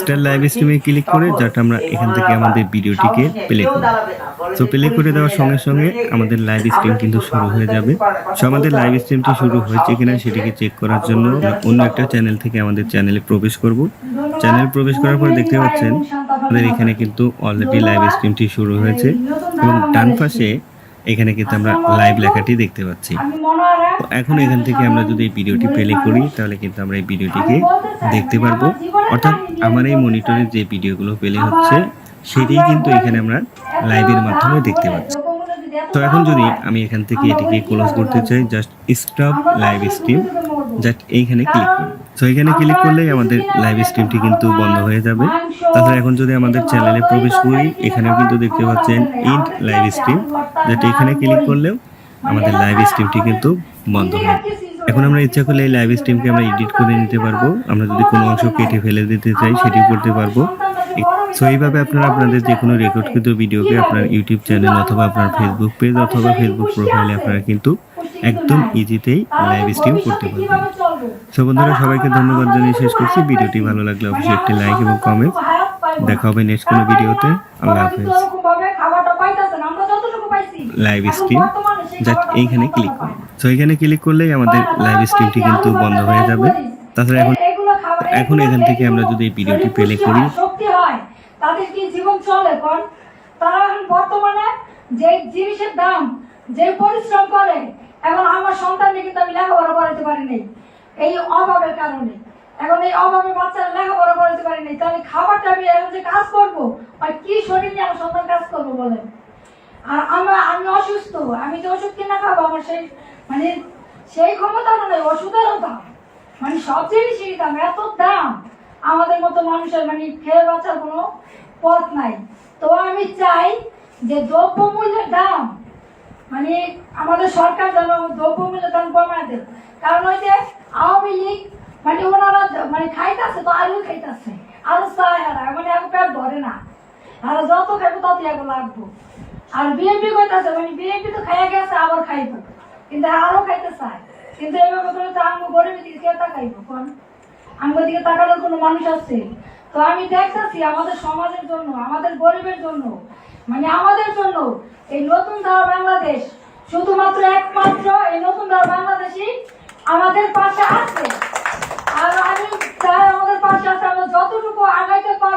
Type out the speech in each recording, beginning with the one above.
Star live স্ট্রিমে click করে যাতে আমরা এখান থেকে আমাদের ভিডিওটিকে প্লে করি। তো প্লে করে দেওয়ার সঙ্গে সঙ্গে আমাদের লাইভ স্ট্রিম কিন্তু শুরু হয়ে যাবে। সো আমাদের লাইভ স্ট্রিমটি শুরু হয়েছে কিনা সেটিকে চেক করার জন্য অন্য একটা চ্যানেল থেকে আমাদের চ্যানেলে প্রবেশ করব। চ্যানেল প্রবেশ করার পরে দেখতে পাচ্ছেন, আমাদের এখানে কিন্তু অলরেডি লাইভ স্ট্রিমটি শুরু হয়েছে এবং ডান পাশে এখানে কিন্তু আমরা লাইভ লেখাটি দেখতে পাচ্ছি। এখন এখান থেকে আমরা যদি এই ভিডিওটি প্লে করি, তাহলে কিন্তু আমরা এই ভিডিওটিকে দেখতে পারব। অর্থাৎ আমার এই মনিটরে যে ভিডিওগুলো প্লে হচ্ছে সেটি কিন্তু এখানে আমরা লাইভের মাধ্যমে দেখতে পাচ্ছি। তো এখন যদি আমি এখান থেকে এটিকে ক্লোজ করতে চাই just stop live stream just এইখানে ক্লিক করি তো এখানে ক্লিক করলেই আমাদের লাইভ স্ট্রিমটি কিন্তু বন্ধ হয়ে যাবে। তাছাড়া এখন যদি আমাদের চ্যানেলে প্রবেশ করি, এখানেও কিন্তু দেখতে পাচ্ছেন ইন্ট লাইভ স্ট্রিম যেটা এখানে ক্লিক করলেও আমাদের লাইভ স্ট্রিমটি কিন্তু বন্ধ হবে। এখন আমরা ইচ্ছা করলে এই লাইভ স্ট্রিমকে আমরা এডিট করে নিতে পারব। আমরা যদি কোনো অংশ কেটে ফেলে দিতে চাই সেটিও করতে পারব। সো এইভাবে আপনারা আপনাদের যে কোনো রেকর্ডকৃত ভিডিওকে আপনার ইউটিউব চ্যানেল অথবা আপনার ফেসবুক পেজ অথবা ফেসবুক প্রোফাইলে আপনারা কিন্তু একদম ইজিতেই লাইভ স্ট্রিম করতে পারবেন। সো বন্ধুরা সবাইকে ধন্যবাদ জানিয়ে শেষ করছি। ভিডিওটি ভালো লাগলে অবশ্যই একটি লাইক এবং কমেন্ট দেখা হবে নেক্সট কোনো ভিডিওতে আল্লাহ হাফেজ। লাইভ স্ট্রিম জাস্ট এইখানে ক্লিক করুন সো এখানে ক্লিক করলেই আমাদের লাইভ স্ট্রিমটি কিন্তু বন্ধ হয়ে যাবে। তাছাড়া এখন এখন এখান থেকে আমরা যদি এই ভিডিওটি প্লে করি শক্তি হয় তাদের কি জীবন চলে? কোন তারা এখন বর্তমানে যে জিনিসের দাম যে পরিশ্রম করে এখন আমার সন্তানকে কিন্তু আমি লেখাপড়া করাতে পারি নাই এই অভাবের কারণে। এখন এই অভাবে বাচ্চারা লেখাপড়া করাতে পারি নাই তাহলে খাবারটা আমি এখন যে কাজ করব আর কি শরীর নিয়ে আমার সন্তান কাজ করব বলেন? আমরা, আমি অসুস্থ, আমি যে ওষুধ কিনা খাব, আমার সেই মানে সেই ক্ষমতা নয় ওষুধেরও দাম। মানে সব জিনিসেরই দাম, এত দাম। আমাদের মতো মানুষের মানে খেয়ে বাঁচার কোনো পথ নাই। তো আমি চাই যে দ্রব্য মূল্যের দাম মানে আমাদের সরকার যেন দ্রব্য মূল্যের দাম কমায় দেয়। কারণ ওই যে আওয়ামী লীগ মানে ওনারা মানে খাইতেছে তো, আলু খাইতেছে। আলু চায় হারা মানে এখন পেট ধরে না। আর যত খাইবো তত এখন লাগবো। আর বিএনপি কইতাছে মানে বিএনপি তো খাইয়া গেছে, আবার খাইব। কিন্তু আরও খাইতে চায়। কিন্তু এইভাবে করে তো আমি গরিবের দিকে কে তাকাইব, কোন? আমার দিকে তাকানোর কোনো মানুষ আছে? তো আমি দেখতেছি আমাদের সমাজের জন্য, আমাদের গরিবের জন্য মানে আমাদের জন্য এই নতুন ধারা বাংলাদেশ শুধুমাত্র একমাত্র এই নতুন ধারা বাংলাদেশই আমাদের পাশে আছে। আর আমি চাই আমাদের পাশে আছে, আমরা যতটুকু আগাইতে পারব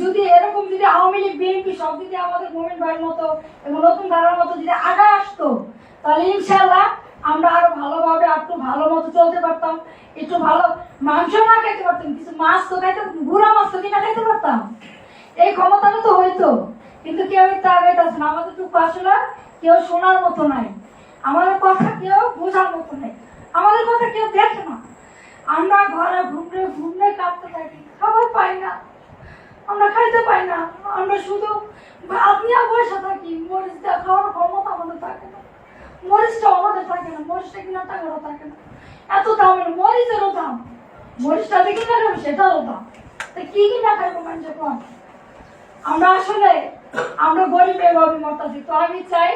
যদি এরকম যদি আওয়ামী লীগ, বিএনপি সব যদি আমাদের মোমিন ভাইয়ের মতো এবং নতুন ধারার মতো যদি আগায় আসতো, তাহলে ইনশাল্লাহ আমরা আরও ভালোভাবে একটু ভালো মতো চলতে পারতাম, একটু ভালো মাংস না খাইতে পারতাম, কিছু মাছ তো খাইতে, গুড়া মাছ তো কিনা খাইতে পারতাম। এই ক্ষমতাটা তো হইতো, কিন্তু কেউ তা আগাইতেছে না। আমাদের তো আসলে কেউ শোনার মতো নাই। আমাদের কথা কেউ বোঝার মতো নাই। আমাদের কথা কেউ দেখে না। আমরা ঘরে ঘুমড়ে ঘুমড়ে কাঁদতে থাকি, খাবার পাই না। খাইতে পাই না। আমরা শুধু আপনি বসে থাকি। মরিচ দিয়ে খাওয়ার ক্ষমতা আমাদের থাকে না। মরিচটা আমাদের থাকে না। মরিচটা কিনা টাকারও থাকে না। এত দামের মরিচেরও দাম। মরিচটা দেখি না সেটারও দাম। তা কি কিনা খাইবো মানুষের কম আমরা আসলে, আমরা গরিব এভাবে মরতাছি। তো আমি চাই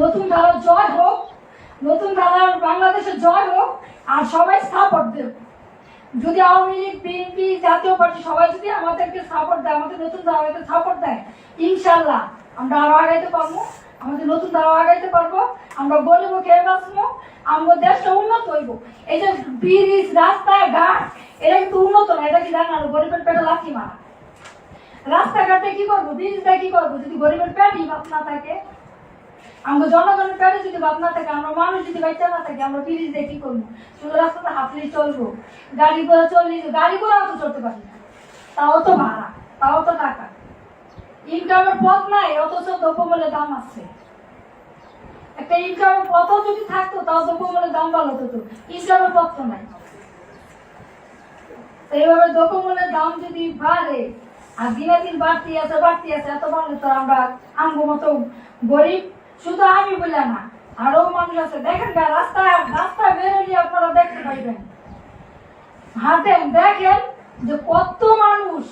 নতুন ধারার জয় হোক, নতুন ধারার বাংলাদেশের জয় হোক, আর সবাই সাপোর্ট দেব। যদি আওয়ামী লীগ, বিএনপি, জাতীয় পার্টি সবাই যদি আমাদেরকে সাপোর্ট দেয়, আমাদের নতুন ধারাকে সাপোর্ট দেয়, ইনশাল্লাহ আমরা আরও আগাইতে পারব, আমাদের নতুন ধারা আগাইতে পারব, আমরা গরিব খেয়ে বাঁচবো আমাদের দেশটা উন্নত হইব। এই যে ব্রিজ রাস্তা ঘাট এটা কিন্তু উন্নত না, এটা কি জানা গরিবের পেটে লাথি মারা। রাস্তাঘাটে কি করব? ব্রিজটা কি করব? যদি গরিবের পেটই বাপ না থাকে আমরা জনগণের পেটে যদি বাপ না থাকে, আমরা মানুষ যদি বাচ্চা না থাকে, আমরা ব্রিজ দিয়ে কি করব? শুধু রাস্তাতে হাঁটলেই চলবো। গাড়ি করে চললেই গাড়ি করে অত চলতে পারি না। তাও তো ভাড়া, তাও তো টাকা। ইনকামের পথ নাই, অথচ দ্রব্যমূল্যের দাম আছে। একটা ইনকামের পথও যদি থাকতো, তাও দ্রব্যমূল্যের দাম ভালো হতো। ইনকামের পথ তো নাই। এইভাবে দ্রব্যমূল্যের দাম যদি বাড়ে, আর দিনে দিন বাড়তি আছে বাড়তি আছে, এত বাড়লে তো আমরা আমগো মতো গরিব শুধু আমি বলে না, আরও মানুষ আছে। দেখেন না রাস্তায় রাস্তায় বেরোলে আপনারা দেখতে পাইবেন। হাঁটেন দেখেন যে কত মানুষ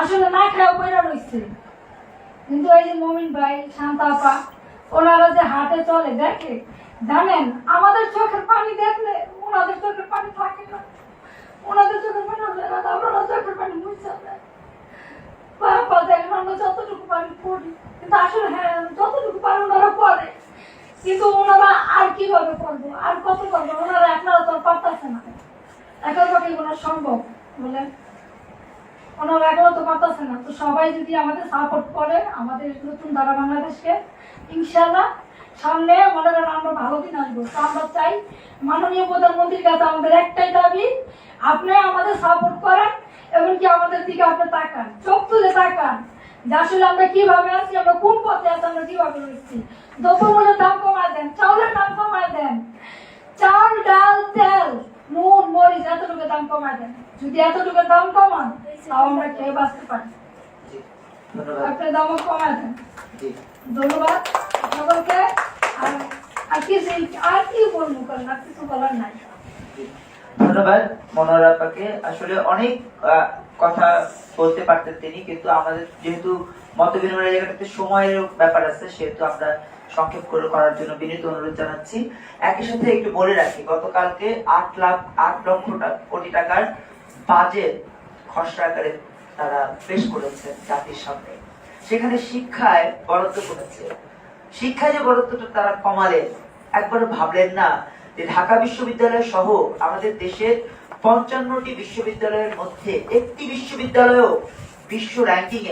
আসলে না খেয়ে বেরা রয়েছে। কিন্তু এই যে মমিন ভাই শান্তাপা ওনারা যে হাটে চলে, দেখে, জানেন, আমাদের চোখের পানি দেখলে ওনাদের চোখের পানি থাকে না। ওনাদের চোখের পানি হবে না আমরা চোখের পানি মুছে পা পা দেখেন আমরা যতটুকু পানি পড়ি। কিন্তু আসলে হ্যাঁ কিন্তু ওনারা আর কীভাবে পড়ব আর কত পড়ব ওনারা আপনারা তো পারতেছে না। সম্ভব? বলে ওনারা তো পারতেছে না। তো সবাই যদি আমাদের সাপোর্ট করে আমাদের নতুন ধারা বাংলাদেশকে ইনশাল্লাহ সামনে মনে করেন আমরা ভালো দিন আসব। তো আমরা চাই মাননীয় প্রধানমন্ত্রীর কাছে আমাদের একটাই দাবি, আপনি আমাদের সাপোর্ট করেন এমনকি আমাদের দিকে আপনি তাকান। চোখ তুলে তাকান। যে আসলে আমরা কীভাবে আছি আমরা কোন পথে আছি আমরা কীভাবে রয়েছি? দ্রব্যমূল্যের দাম কমায় দেন চাউলের দাম কমায় দেন। চাল ডাল তেল নুন মরিচ এতটুকু দাম কমায় দেন। যদি এতটুকু দাম কমান তাও আমরা খেয়ে বাঁচতে পারি। ধন্যবাদ। দামও কমায় দেন। ধন্যবাদ সকলকে আর আর কি আর কি বলব করেন আর কিছু বলার নাই। ধন্যবাদ মনোহর আপাকে। আসলে অনেক কথা বলতে পারতেন তিনি, কিন্তু আমাদের যেহেতু মত বিনিময়ের জায়গাটাতে সময়ের ব্যাপার আছে, সেহেতু আমরা সংক্ষেপ করে করার জন্য বিনীত অনুরোধ জানাচ্ছি। একই সাথে একটু বলে রাখি, গতকালকে আট লাখ, আট লক্ষ কোটি টাকার বাজেট খসড়া আকারে তারা পেশ করেছেন জাতির সামনে। সেখানে শিক্ষায় বরাদ্দ করেছে। শিক্ষায় যে বরাদ্দটা তারা কমালেন একবার ভাবলেন না যে ঢাকা বিশ্ববিদ্যালয় সহ আমাদের দেশের পঞ্চান্নটি বিশ্ববিদ্যালয়ের মধ্যে একটি বিশ্ববিদ্যালয়ও বিশ্ব র্যাঙ্কিং